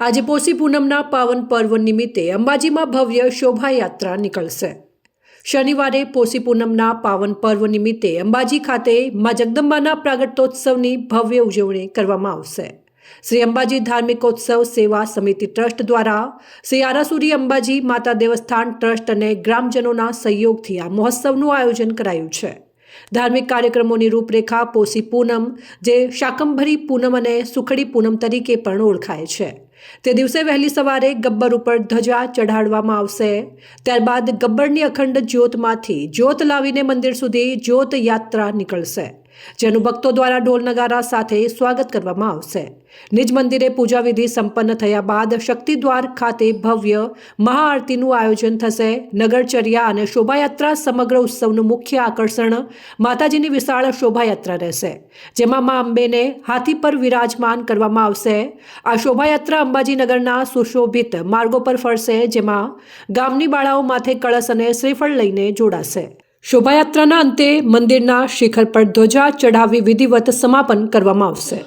આજે પોષી પૂનમના પાવન પર્વ નિમિત્તે અંબાજીમાં ભવ્ય શોભાયાત્રા નીકળશે. શનિવારે પોષી પૂનમના પાવન પર્વ નિમિત્તે અંબાજી ખાતે મા જગદંબાના પ્રાગટ્યોત્સવની ભવ્ય ઉજવણી કરવામાં આવશે. શ્રી અંબાજી ધાર્મિકોત્સવ સેવા સમિતિ ટ્રસ્ટ દ્વારા શ્રી આરાસુરી અંબાજી માતા દેવસ્થાન ટ્રસ્ટ અને ગ્રામજનોના સહયોગથી આ મહોત્સવનું આયોજન કરાયું છે. ધાર્મિક કાર્યક્રમોની રૂપરેખા પોષી પૂનમ, જે શાકંભરી પૂનમ અને સુખડી પૂનમ તરીકે પણ ઓળખાય છે. તે દિવસે વહેલી સવારે ગબ્બર ઉપર ધજા ચઢાડવામાં આવશે. ત્યારબાદ ગબ્બરની અખંડ જ્યોતમાંથી જ્યોત લાવીને મંદિર સુધી જ્યોત યાત્રા નીકળશે, જેનું ભક્તો દ્વારા ઢોલ નગારા સાથે સ્વાગત કરવામાં આવશે. નિજ મંદિરે પૂજા સંપન્ન થયા બાદ શક્તિદ્વાર ખાતે ભવ્ય મહાઆરતીનું આયોજન થશે. નગરચર્યા અને શોભાયાત્રા સમગ્ર ઉત્સવનું મુખ્ય આકર્ષણ માતાજીની વિશાળ શોભાયાત્રા રહેશે, જેમાં મા અંબેને હાથી પર વિરાજમાન કરવામાં આવશે. આ શોભાયાત્રા અંબાજી નગરના સુશોભિત માર્ગો પર ફરશે, જેમાં ગામની બાળાઓ માથે કળશ અને શ્રીફળ લઈને જોડાશે. શોભાયાત્રાના અંતે મંદિરના શિખર પર ધ્વજા ચઢાવી વિધિવત સમાપન કરવામાં આવશે.